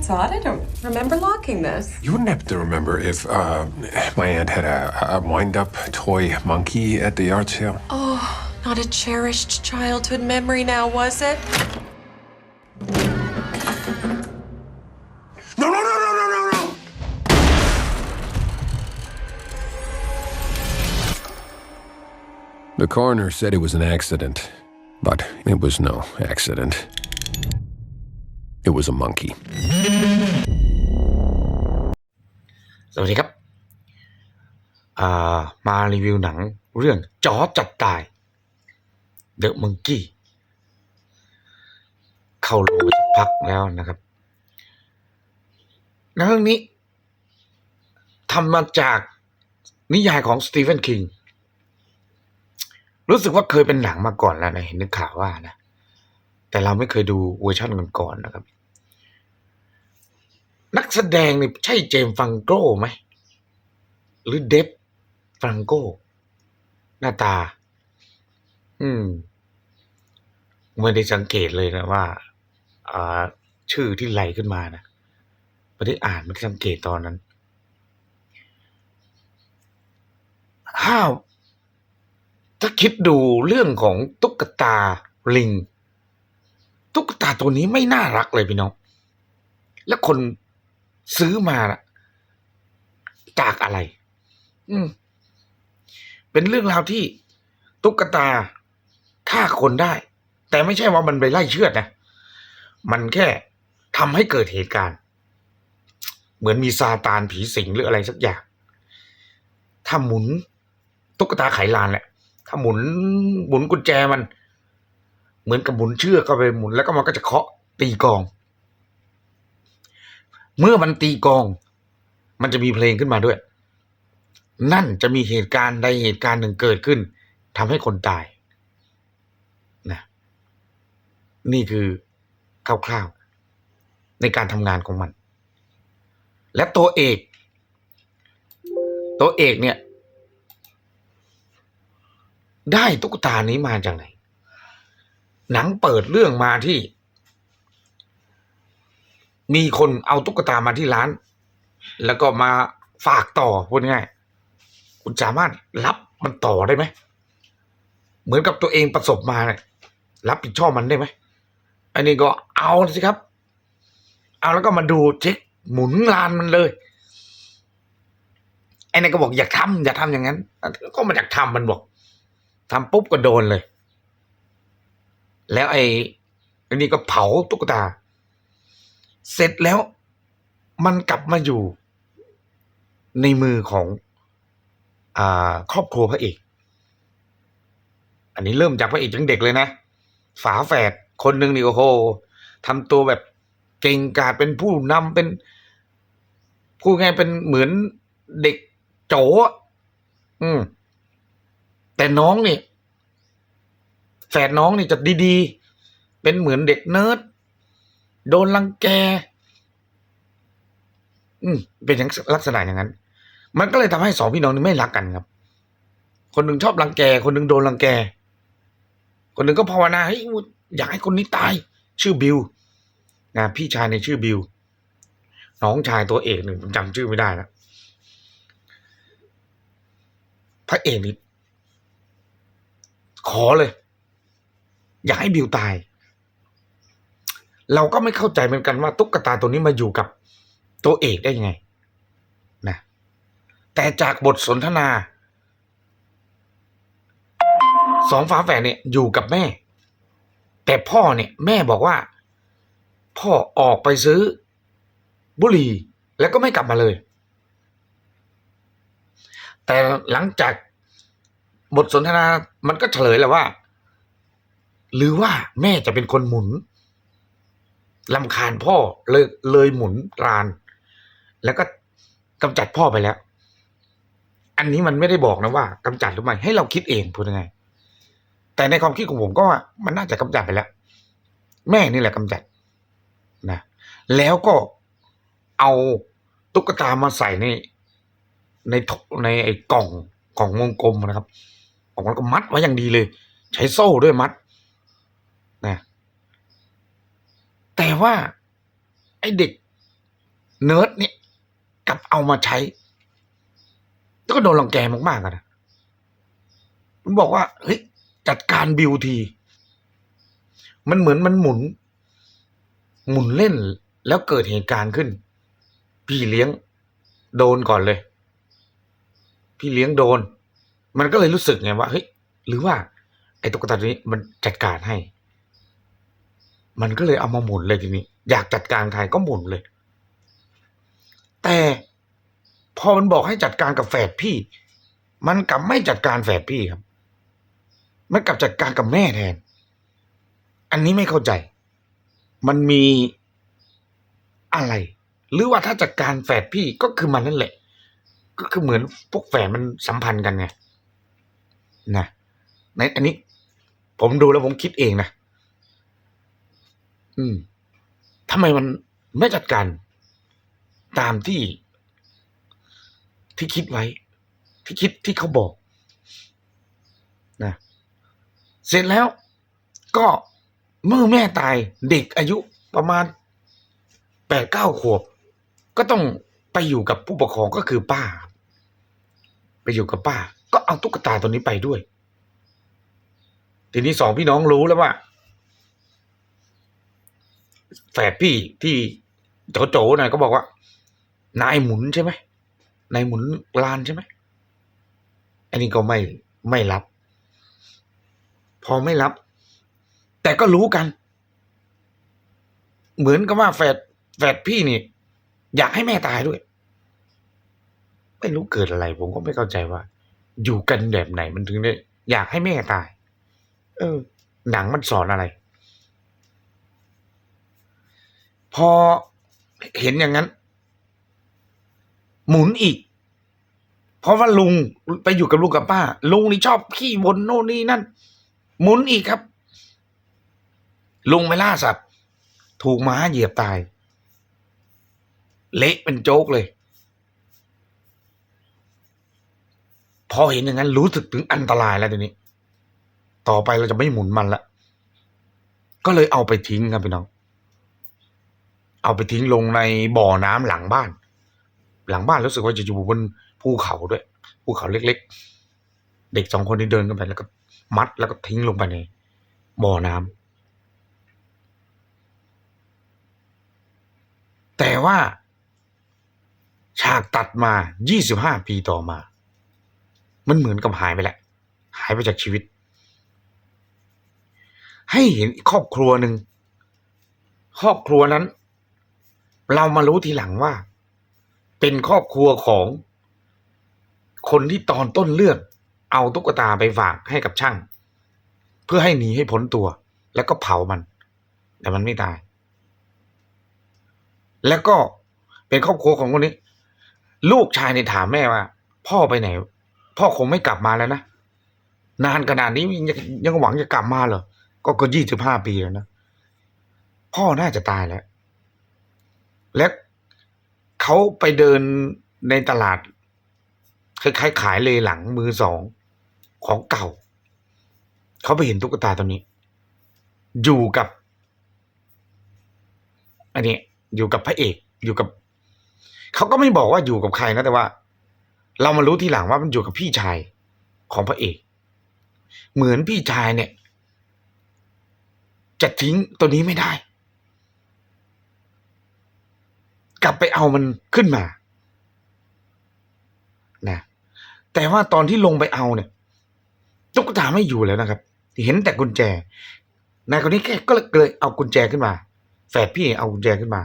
That's odd. I don't remember locking this. You wouldn't have to remember if uh, my aunt had a, a wind up toy monkey at the yard sale. Oh, not a cherished childhood memory now, was it? No, no, no, no, no, no, no! The coroner said it was an accident, but it was no accident. It was a monkey. สวัสดีครับ มารีวิวหนังเรื่องจอจัดตาย The Monkey เข้าโรงสักพักแล้วนะครับหนังเรื่องนี้ทำมาจากนิยายของสตีเฟนคิง รู้สึกว่าเคยเป็นหนังมาก่อนแล้วนะ เห็นนึกข่าวว่านะ แต่เราไม่เคยดูเวอร์ชันก่อนๆนะครับ นักแสดงนี่ใช่เจมส์ฟังโก้ไหม หรือเดฟฟังโก้หน้าตา อืมไม่ได้สังเกตเลยนะว่าอ่าชื่อที่ไหลขึ้นมานะไม่ได้อ่านไม่ได้สังเกตตอนนั้นห้าวถ้าคิดดูเรื่องของตุ๊กตาลิง ตุ๊กตาตัวนี้ไม่น่ารักเลยพี่น้อง และคนซื้อมาจากอะไร อืม เป็นเรื่องราวที่ตุ๊กตาฆ่าคนได้ แต่ไม่ใช่ว่ามันไปไล่เชือดนะ มันแค่ทำให้เกิดเหตุการณ์ เหมือนมีซาตานผีสิงหรืออะไรสักอย่าง ถ้าหมุนตุ๊กตาไขลานแหละ ถ้าหมุนหมุนกุญแจมัน เหมือนกับหมุนเชือกก็ไปหมุน แล้วก็มันก็จะเคาะตีกอง เมื่อมันตีกอง มันจะมีเพลงขึ้นมาด้วย นั่นจะมีเหตุการณ์ใดเหตุการณ์หนึ่งเกิดขึ้นทำให้คนตายนะนี่คือคร่าวๆในการทำงานของมัน และตัวเอก ตัวเอกเนี่ย ได้ตุ๊กตานี้มาจากไหน หนังเปิดเรื่องมาที่ มีคนเอาตุ๊กตามาที่ร้าน แล้วก็มาฝากต่อพูดง่ายคุณสามารถรับมันต่อได้ไหม เหมือนกับตัวเองประสบมาเนี่ยรับผิดชอบมันได้ไหม อันนี้ก็เอาสิครับ เอาแล้วก็มาดูเช็คหมุนลานมันเลยไอ้นั่ก็บอกอยากทำอย่าทำอย่างนั้นก็มาอยากทำมันบอกทำปุ๊บก็โดนเลย แล้วไอ้อันนี้ก็เผาตุ๊กตา เสร็จแล้วมันกลับมาอยู่ในมือของอครอบครัวพระเอก อันนี้เริ่มจากพระเอกยังเด็กเลยนะ ฝาแฝดคนหนึ่งนี่โอ้โหทำตัวแบบเก่งกาจเป็นผู้นำเป็นพูดง่ายเป็นเหมือนเด็กโจอืมแต่น้องนี่ แฝดน้องนี่จะดีๆ เป็นเหมือนเด็กเนิร์ดโดนรังแก อืมเป็นอย่างลักษณะอย่างนั้น มันก็เลยทำให้สองพี่น้องนี่ไม่รักกันครับ คนหนึ่งชอบรังแก คนหนึ่งโดนรังแก คนหนึ่งก็ภาวนาเฮ้ยอยากให้คนนี้ตาย ชื่อบิวนะพี่ชายในชื่อบิวน้องชายตัวเอกหนึ่งผมจำชื่อไม่ได้แล้วพระเอกนี่ขอเลย อยากให้บิวตาย เราก็ไม่เข้าใจเหมือนกันว่าตุ๊กตาตัวนี้มาอยู่กับตัวเอกได้ยังไงนะแต่จากบทสนทนาสองฝาแฝดเนี่ยอยู่กับแม่ แต่พ่อเนี่ยแม่บอกว่า พ่อออกไปซื้อ บุหรี่แล้วก็ไม่กลับมาเลย แต่หลังจากบทสนทนามันก็เฉลยแล้วว่า หรือว่าแม่จะเป็นคนหมุนลำคาญพ่อเลยเลยหมุนราน แล้วก็กำจัดพ่อไปแล้ว อันนี้มันไม่ได้บอกนะว่ากำจัดหรือไม่ให้เราคิดเองพูดยังไง แต่ในความคิดของผมก็ว่ามันน่าจะกำจัดไปแล้ว แม่นี่แหละกำจัดนะแล้วก็เอาตุ๊กตามาใส่ในในในไอ้กล่องกล่องวงกลมนะครับกล่องแล้วก็มัดไว้อย่างดีเลย ใช้โซ่ด้วยมัด นะ แต่ว่า ไอเด็ก เนิร์ดเนี่ยกลับเอามาใช้ ก็โดนรังแกมากๆอะนะมันบอกว่า เฮ้ย จัดการบิวที มันเหมือนมันหมุน หมุนเล่นแล้วเกิดเหตุการณ์ขึ้น พี่เลี้ยงโดนก่อนเลย พี่เลี้ยงโดน มันก็เลยรู้สึกไงว่าเฮ้ยหรือว่า ไอ้ตุ๊กตาตัวนี้มันจัดการให้ มันก็เลยเอามาหมุนเลยทีนี้ อยากจัดการใครก็หมุนเลย แต่พอมันบอกให้จัดการกับแฝดพี่ มันกลับไม่จัดการแฝดพี่ครับ มันกลับจัดการกับแม่แทน อันนี้ไม่เข้าใจ มันมีอะไร หรือว่าถ้าจัดการแฝดพี่ก็คือมันนั่นแหละ ก็คือเหมือนพวกแฝดมันสัมพันธ์กันไงนะในอันนี้ ผมดูแล้วผมคิดเองนะ อืมทำไมมันไม่จัดการตามที่ ที่คิดไว้ ที่คิดที่เขาบอกนะเสร็จแล้วก็เมื่อแม่ตายเด็กอายุประมาณแปดเก้าขวบ ก็ต้องไปอยู่กับผู้ปกครองก็คือป้า ไปอยู่กับป้า ก็เอาตุ๊กตาตัวนี้ไปด้วย ทีนี้สองพี่น้องรู้แล้วว่า แฝดพี่ที่โจโจน่ะก็บอกว่า นายหมุนใช่ไหมนายหมุนลานใช่ไหมอันนี้ก็ไม่ไม่รับ พอไม่รับ แต่ก็รู้กัน เหมือนกับว่าแฝดแฝดพี่นี่ อยากให้แม่ตายด้วย ไม่รู้เกิดอะไร ผมก็ไม่เข้าใจว่า อยู่กันแบบไหนมันถึงได้อยากให้แม่ตาย เออ หนังมันสอนอะไร พอเห็นอย่างนั้น หมุนอีก เพราะว่าลุงไปอยู่กับลุงกับป้า ลุงนี่ชอบขี้บนโน่นนี่นั่น หมุนอีกครับ ลุงไม่ล่าสัตว์ถูกม้าเหยียบตาย เละเป็นโจ๊กเลย พอเห็นอย่างนั้น รู้สึกถึงอันตรายแล้วทีนี้ ต่อไปเราจะไม่หมุนมันละก็เลยเอาไปทิ้งครับพี่น้อง เอาไปทิ้งลงในบ่อน้ำหลังบ้าน หลังบ้านรู้สึกว่าจะอยู่บนภูเขาด้วยภูเขาเล็ก ๆ เด็กสองคนนี้เดินกันไปแล้วก็มัดแล้วก็ทิ้งลงไปในบ่อน้ำแต่ว่า ฉากตัดมา 25 ปีต่อมา มันเหมือนกับหายไปแล้วหายไปจากชีวิต ให้เห็นครอบครัวหนึ่งครอบครัวนั้น เรามารู้ทีหลังว่า เป็นครอบครัวของ คนที่ตอนต้นเรื่องเอาตุ๊กตาไปฝากให้กับช่าง เพื่อให้หนีให้พ้นตัว แล้วก็เผามัน แต่มันไม่ตาย แล้วก็เป็นครอบครัวของคนนี้ ลูกชายเนี่ยถามแม่ว่า พ่อไปไหน พ่อคงไม่กลับมาแล้วนะนานขนาดนี้ยังยังหวังจะกลับมาเหรอก็ก็ยี่สิบห้าปีแล้วนะพ่อน่าจะตายแล้ว และเขาไปเดินในตลาดคล้ายๆขายเลยหลังมือสองของเก่า เขาไปเห็นตุ๊กตาตัวนี้ อยู่กับ อันนี้ อยู่กับพระเอก อยู่กับเขาก็ไม่บอกว่าอยู่กับใครนะแต่ว่า เรามารู้ทีหลังว่ามันอยู่กับพี่ชายของพระเอก เหมือนพี่ชายเนี่ย จะทิ้งตัวนี้ไม่ได้ กลับไปเอามันขึ้นมานะแต่ว่าตอนที่ลงไปเอาเนี่ยตุ๊กตาไม่อยู่แล้วนะครับ เห็นแต่กุญแจนายคนนี้แค่ก็เลยเอากุญแจขึ้นมา แฝดพี่เอากุญแจขึ้นมา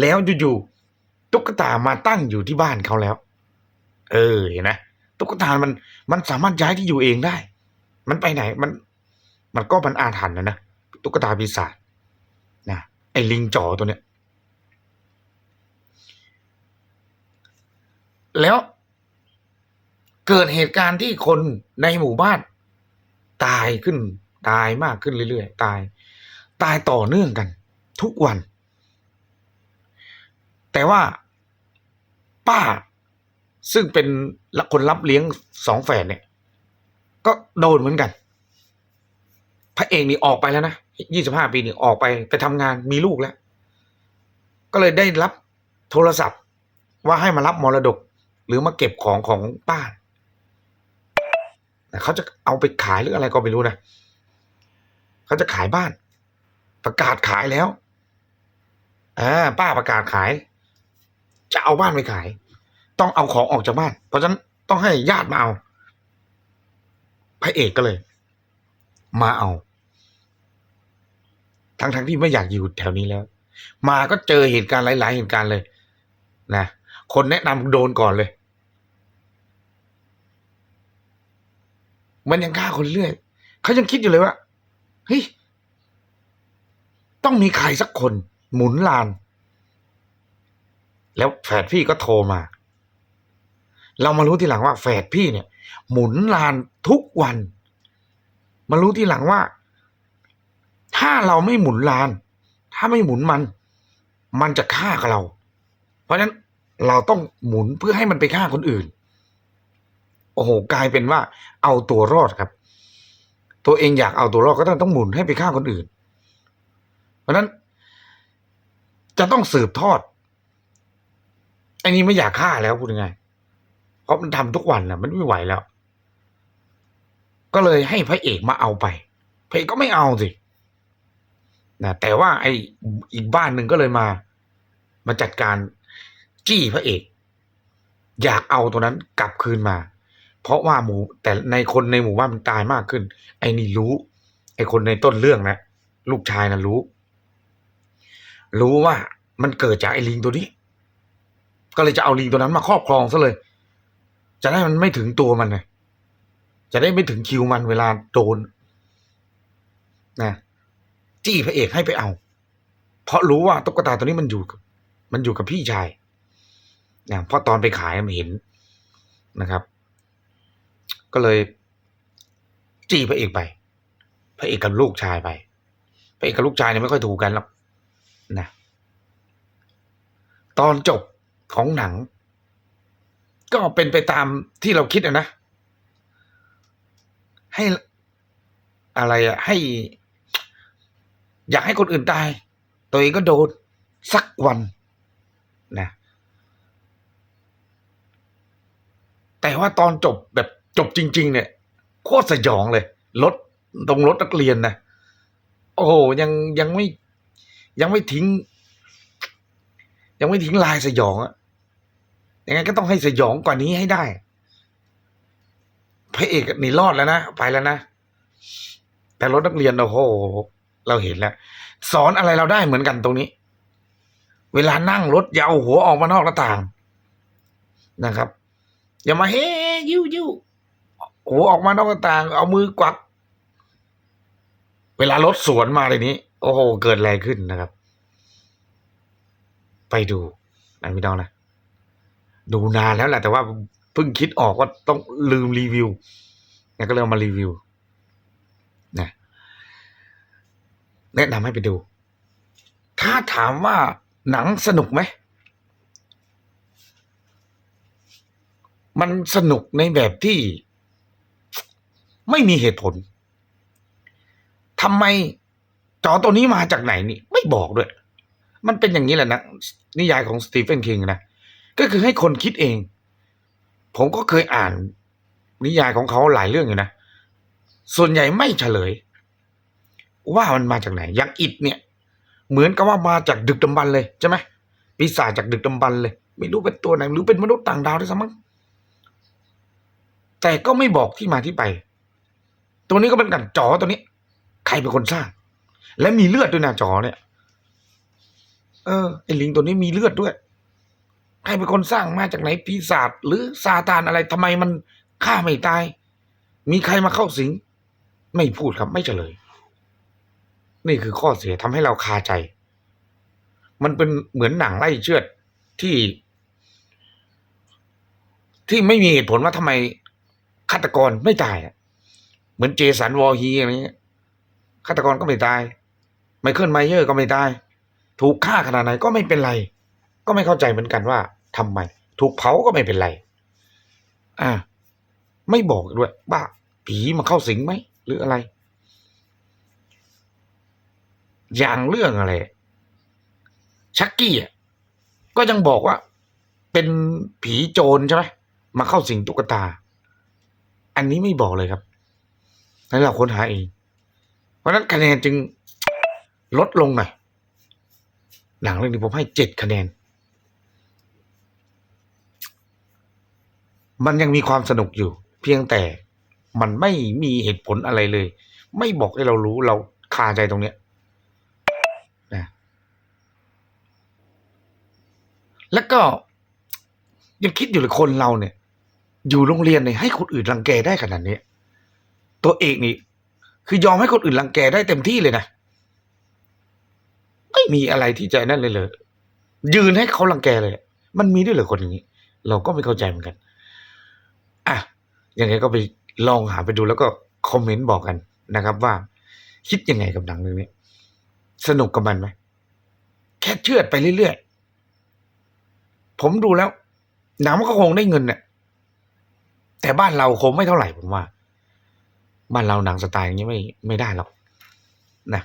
แล้วอยู่ๆตุ๊กตามาตั้งอยู่ที่บ้านเขาแล้ว เออเห็นไหมตุ๊กตามันมันสามารถย้ายที่อยู่เองได้ มันไปไหนมัน มันก็มันอาถรรพ์นะนะตุ๊กตาปีศาจนะไอ้ลิงจ่อตัวเนี้ย แล้วเกิดเหตุการณ์ที่คนในหมู่บ้านตายขึ้น ตายมากขึ้นเรื่อยๆ ตาย ตายต่อเนื่องกัน ทุกวัน แต่ว่าป้าซึ่งเป็นคนรับเลี้ยงสองแฝดเนี่ย ก็โดนเหมือนกัน พระเอกนี่ออกไปแล้วนะยี่สิบห้าปีนี่ออกไปไปทำงานมีลูกแล้ว ก็เลยได้รับโทรศัพท์ว่าให้มารับมรดก หรือมาเก็บของของป้าเขาจะเอาไปขายหรืออะไรก็ไม่รู้นะเขาจะขายบ้าน ประกาศขายแล้วอ่าป้าประกาศขาย จะเอาบ้านไปขาย ต้องเอาของออกจากบ้าน เพราะฉะนั้นต้องให้ญาติมาเอาพระเอกก็เลย มาเอา ทั้งทั้งที่ไม่อยากอยู่แถวนี้แล้ว มาก็เจอเหตุการณ์หลาย ๆ เหตุการณ์เลย นะ คนแนะนำโดนก่อนเลย มันยังฆ่าคนเรื่อยเขายังคิดอยู่เลยว่าเฮ้ยต้องมีใครสักคน หมุนลาน แล้วแฝดพี่ก็โทรมา เรามารู้ทีหลังว่าแฝดพี่เนี่ย หมุนลานทุกวัน มารู้ทีหลังว่า ถ้าเราไม่หมุนลาน ถ้าไม่หมุนมัน มันจะฆ่ากับเรา เพราะฉะนั้น เราต้องหมุนเพื่อให้มันไปฆ่าคนอื่น โอ้โหกลายเป็นว่า เอาตัวรอดครับ ตัวเองอยากเอาตัวรอดก็ต้องต้องหมุนให้ไปฆ่าคนอื่น เพราะนั้น จะต้องสืบทอดไอ้นี้ไม่อยากฆ่าแล้วพูดยังไงเพราะมันทำทุกวันนะมันไม่ไหวแล้ว ก็เลยให้พระเอกมาเอาไปพระเอกก็ไม่เอาสินะแต่ว่าไอ้อีกบ้านหนึ่งก็เลยมา มาจัดการ จี้พระเอก อยากเอาตัวนั้นกลับคืนมา เพราะว่าหมู่แต่ในคนในหมู่บ้านมันตายมากขึ้น ไอ้นี่รู้ ไอ้คนในต้นเรื่องนะลูกชายนะรู้ รู้ว่ามันเกิดจากไอ้ลิงตัวนี้ ก็เลยจะเอาลิงตัวนั้นมาครอบครองซะเลย จะได้มันไม่ถึงตัวมันไงจะได้ไม่ถึงคิวมันเวลาโดนนะจี้พระเอกให้ไปเอา เพราะรู้ว่าตุ๊กตาตัวนี้มันอยู่กับ มันอยู่กับพี่ชาย นะเพราะตอนไปขายมันเห็นนะครับ ก็เลย จี้พระเอกไป พระเอกกับลูกชายไป พระเอกกับลูกชายเนี่ยไม่ค่อยถูกกันหรอกนะตอนจบของหนัง ก็เป็นไปตามที่เราคิดอะนะ ให้อะไรอะให้ อยากให้คนอื่นตาย ตัวเองก็โดนสักวันนะ แต่ว่าตอนจบแบบจบจริง ๆ เนี่ยโคตรสยองเลยรถตรงรถนักเรียนนะโอ้โหยังยังไม่ยังไม่ทิ้ง ยังไม่ทิ้งลายสยองอะยังไงก็ต้องให้สยองกว่านี้ให้ได้พระเอกหนีรอดแล้วนะไปแล้วนะแต่รถนักเรียนโอ้โหเราเห็นแล้ว สอนอะไรเราได้เหมือนกันตรงนี้ เวลานั่งรถอยาเอาหัวออกมานอกหน้าต่างนะครับ อย่ามาเฮ้ยิ้วยิ้วหัวออกมานอกต่าง เอามือกวัก เวลารถสวนมาเลยนี้ โอ้โห เกิดอะไรขึ้นนะครับ ไปดูนะพี่น้องนะ ดูนานแล้วแหละแต่ว่าเพิ่งคิดออกว่าต้องลืมรีวิวนะก็เลยเอามารีวิวนะแนะนำให้ไปดู ถ้าถามว่าหนังสนุกไหม มันสนุกในแบบที่ไม่มีเหตุผลทำไมจอตัวนี้มาจากไหนนี่ ไม่บอกด้วย มันเป็นอย่างนี้แหละนะนิยายของสตีเฟนคิงนะก็คือให้คนคิดเอง ผมก็เคยอ่าน นิยายของเขาหลายเรื่องอยู่นะส่วนใหญ่ไม่เฉลย ว่ามันมาจากไหนอย่างอิดเนี่ย เหมือนกับว่ามาจากดึกดำบรรพ์เลยใช่ไหมปีศาจจากดึกดำบรรพ์เลย ไม่รู้เป็นตัวไหนหรือเป็นมนุษย์ต่างดาวด้วยซ้ำมั้ง แต่ก็ไม่บอกที่มาที่ไป ตัวนี้ก็เป็นกันจอตัวนี้ ใครเป็นคนสร้าง และมีเลือดด้วยนะจอเนี่ย เออไอ้ลิงตัวนี้มีเลือดด้วย ใครเป็นคนสร้างมาจากไหนปีศาจหรือซาตานอะไรทำไมมันฆ่าไม่ตาย มีใครมาเข้าสิง ไม่พูดครับไม่เฉลย นี่คือข้อเสียทำให้เราคาใจ มันเป็นเหมือนหนังไล่เชือดที่ที่ไม่มีเหตุผลว่าทำไมาตกรไม่ตายอะเหมือนเจสันวอฮีอะไรเงี้ยฆาตกรก็ไม่ตาย ไมเคิลไมเยอร์ก็ไม่ตาย ถูกฆ่าขนาดไหนก็ไม่เป็นไร ก็ไม่เข้าใจเหมือนกันว่าทำไม ถูกเผาก็ไม่เป็นไร อ่า ไม่บอกด้วยว่าผีมาเข้าสิงไหมหรืออะไร อย่างเรื่องอะไร ชักกี้อะก็ยังบอกว่า เป็นผีโจรใช่ไหมมาเข้าสิงตุ๊กตา อันนี้ไม่บอกเลยครับให้เราค้นหาเอง เพราะฉะนั้นคะแนนจึงลดลงหน่อยหนังเรื่องนี้ผมให้เจ็ดคะแนน มันยังมีความสนุกอยู่ เพียงแต่มันไม่มีเหตุผลอะไรเลย ไม่บอกให้เรารู้เราคาใจตรงเนี้ยนะแล้วก็ยังคิดอยู่เลยคนเราเนี่ย อยู่โรงเรียนเนี่ยให้คนอื่นรังแกได้ขนาดนี้ ตัวเอกนี่ คือยอมให้คนอื่นรังแกได้เต็มที่เลยนะไม่มีอะไรที่ใจนั่นเลยเลยยืนให้เขารังแกเลย มันมีด้วยเหรอคนอย่างนี้ เราก็ไม่เข้าใจเหมือนกันอะยังไงก็ไปลองหาไปดูแล้วก็คอมเมนต์บอกกันนะครับ ว่าคิดยังไงกับหนังเรื่องนี้ สนุกกับมันไหมแค่เชื่อดไปเรื่อยๆผมดูแล้วหนังมันก็คงได้เงินเนี่ย แต่บ้านเราคงไม่เท่าไหร่ผมว่า บ้านเราหนังสไตล์อย่างนี้ไม่ไม่ได้หรอกนะ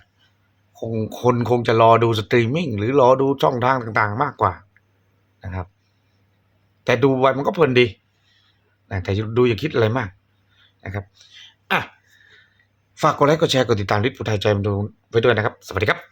คงคนคงจะรอดูสตรีมมิ่งหรือรอดูช่องทางต่างๆ มากกว่านะครับ แต่ดูไว้มันก็เพลินดีนะแต่ดูอย่าคิดอะไรมากนะครับอะฝากกดไลค์กดแชร์กดติดตามลิทผู้ไทยใจมันดูไว้ด้วยนะครับ สวัสดีครับ